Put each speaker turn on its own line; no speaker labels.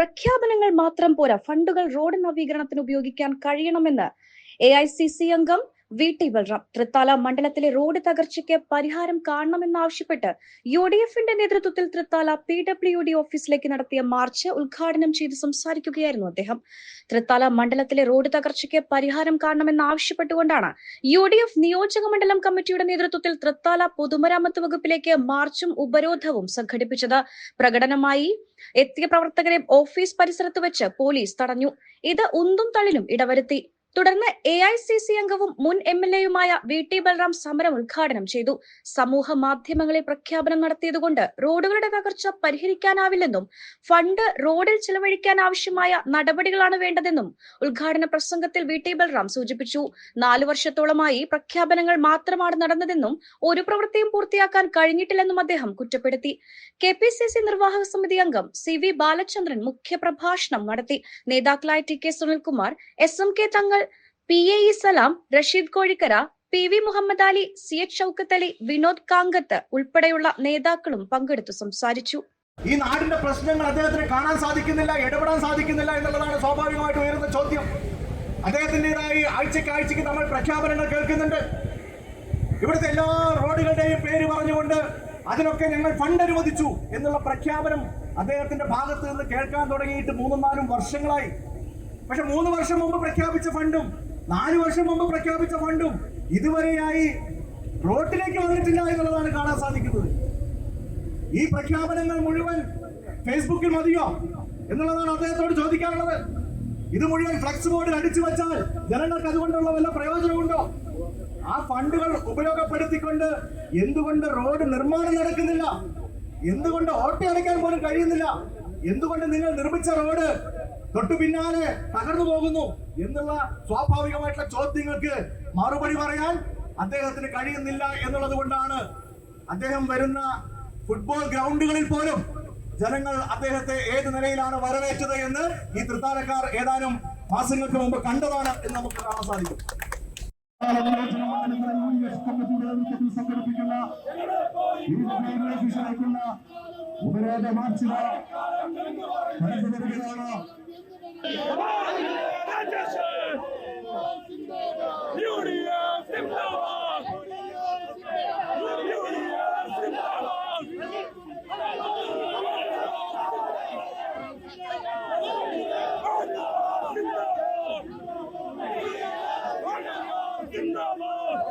പ്രഖ്യാപനങ്ങൾ മാത്രം പോരാ. ഫണ്ടുകൾ റോഡ് നവീകരണത്തിന് ഉപയോഗിക്കാൻ കഴിയണമെന്ന് എ ഐ സി സി അംഗം വി ടി ബൽറാം തൃത്താല മണ്ഡലത്തിലെ റോഡ് തകർച്ചയ്ക്ക് പരിഹാരം കാണണമെന്നാവശ്യപ്പെട്ട് യു ഡി എഫിന്റെ നേതൃത്വത്തിൽ തൃത്താല പി ഡബ്ല്യു ഡി ഓഫീസിലേക്ക് നടത്തിയ മാർച്ച് ഉദ്ഘാടനം ചെയ്ത് സംസാരിക്കുകയായിരുന്നു അദ്ദേഹം. തൃത്താല മണ്ഡലത്തിലെ റോഡ് തകർച്ചയ്ക്ക് പരിഹാരം കാണണമെന്നാവശ്യപ്പെട്ടുകൊണ്ടാണ് യു ഡി എഫ് നിയോജക മണ്ഡലം കമ്മിറ്റിയുടെ നേതൃത്വത്തിൽ തൃത്താല പൊതുമരാമത്ത് വകുപ്പിലേക്ക് മാർച്ചും ഉപരോധവും സംഘടിപ്പിച്ചത്. പ്രകടനമായി എത്തിയ പ്രവർത്തകരെ ഓഫീസ് പരിസരത്ത് വെച്ച് പോലീസ് തടഞ്ഞു. ഇത് ഉന്തും തള്ളിലും ഇടവരുത്തി. തുടർന്ന് എ ഐ സി സി അംഗവും മുൻ എം എൽ എയുമായ വി ടി ബൽറാം സമരം ഉദ്ഘാടനം ചെയ്തു. സമൂഹ മാധ്യമങ്ങളിൽ പ്രഖ്യാപനം നടത്തിയതുകൊണ്ട് റോഡുകളുടെ തകർച്ച പരിഹരിക്കാനാവില്ലെന്നും ഫണ്ട് റോഡിൽ ചെലവഴിക്കാൻ ആവശ്യമായ നടപടികളാണ് വേണ്ടതെന്നും ഉദ്ഘാടന പ്രസംഗത്തിൽ വി ടി ബൽറാം സൂചിപ്പിച്ചു. നാലു വർഷത്തോളമായി പ്രഖ്യാപനങ്ങൾ മാത്രമാണ് നടന്നതെന്നും ഒരു പ്രവൃത്തിയും പൂർത്തിയാക്കാൻ കഴിഞ്ഞിട്ടില്ലെന്നും അദ്ദേഹം കുറ്റപ്പെടുത്തി. കെ പി സി സി നിർവാഹക സമിതി അംഗം സി വി ബാലചന്ദ്രൻ മുഖ്യപ്രഭാഷണം നടത്തി. നേതാക്കളായ T K Sunilkumar S M K Thangal P A E Salam Rasheed Kozhikkara P V Muhammad Ali C H Shoukath Ali Vinod Kankath ഉൾപ്പെടെയുള്ള നേതാക്കളും പങ്കെടുത്തു സംസാരിച്ചു.
ഈ നാടിന്റെ പ്രശ്നങ്ങൾ അദ്ദേഹത്തിന് കാണാൻ സാധിക്കുന്നില്ല ഇടപെടാൻ സാധിക്കുന്നില്ല എന്നുള്ളതാണ് സ്വാഭാവികമായിട്ട് ഉയരുന്ന ചോദ്യം. അദ്ദേഹത്തിന്റെതായി ആഴ്ചക്കാഴ്ചക്ക് ആഴ്ചക്ക് നമ്മൾ പ്രഖ്യാപനങ്ങൾ കേൾക്കുന്നുണ്ട്. ഇവിടുത്തെ എല്ലാ റോഡുകളുടെയും പേര് പറഞ്ഞുകൊണ്ട് അതിനൊക്കെ ഞങ്ങൾ ഫണ്ട് അനുവദിച്ചു എന്നുള്ള പ്രഖ്യാപനം അദ്ദേഹത്തിന്റെ ഭാഗത്ത് നിന്ന് കേൾക്കാൻ തുടങ്ങിയിട്ട് മൂന്നും നാലും വർഷങ്ങളായി. പക്ഷെ മൂന്ന് വർഷം മുമ്പ് പ്രഖ്യാപിച്ച ഫണ്ടും നാല് വർഷം മുമ്പ് പ്രഖ്യാപിച്ച ഫണ്ടും ഇതുവരെയായി റോട്ടിലേക്ക് വന്നിട്ടില്ല എന്നുള്ളതാണ് കാണാൻ സാധിക്കുന്നത്. ഈ പ്രഖ്യാപനങ്ങൾ മുഴുവൻ ഫേസ്ബുക്കിൽ മതിയോ എന്നുള്ളതാണ് അദ്ദേഹത്തോട് ചോദിക്കാനുള്ളത്. ഇത് മുഴുവൻ ഫ്ലക്സ് ബോർഡിൽ അടിച്ചു വച്ചാൽ ജനങ്ങൾക്ക് അതുകൊണ്ടുള്ള വല്ല പ്രയോജനമുണ്ടോ? ആ ഫണ്ടുകൾ ഉപയോഗപ്പെടുത്തിക്കൊണ്ട് എന്തുകൊണ്ട് റോഡ് നിർമ്മാണം നടക്കുന്നില്ല? എന്തുകൊണ്ട് ഓട്ടയടയ്ക്കാൻ പോലും കഴിയുന്നില്ല? എന്തുകൊണ്ട് നിങ്ങൾ നിർമ്മിച്ച റോഡ് തൊട്ടു പിന്നാലെ തകർന്നു പോകുന്നു എന്നുള്ള സ്വാഭാവികമായിട്ടുള്ള ചോദ്യങ്ങൾക്ക് മറുപടി പറയാൻ അദ്ദേഹത്തിന് കഴിയുന്നില്ല എന്നുള്ളത് കൊണ്ടാണ് അദ്ദേഹം വരുന്ന ഫുട്ബോൾ ഗ്രൗണ്ടുകളിൽ പോലും ജനങ്ങൾ അദ്ദേഹത്തെ ഏത് നിലയിലാണ് വരവേറ്റത് എന്ന് ഈ തൃത്താലക്കാർ ഏതാനും മാസങ്ങൾക്ക് മുമ്പ് കണ്ടതാണ് എന്ന് നമുക്ക് കാണാൻ സാധിക്കും. സംഘടിപ്പിക്കുന്ന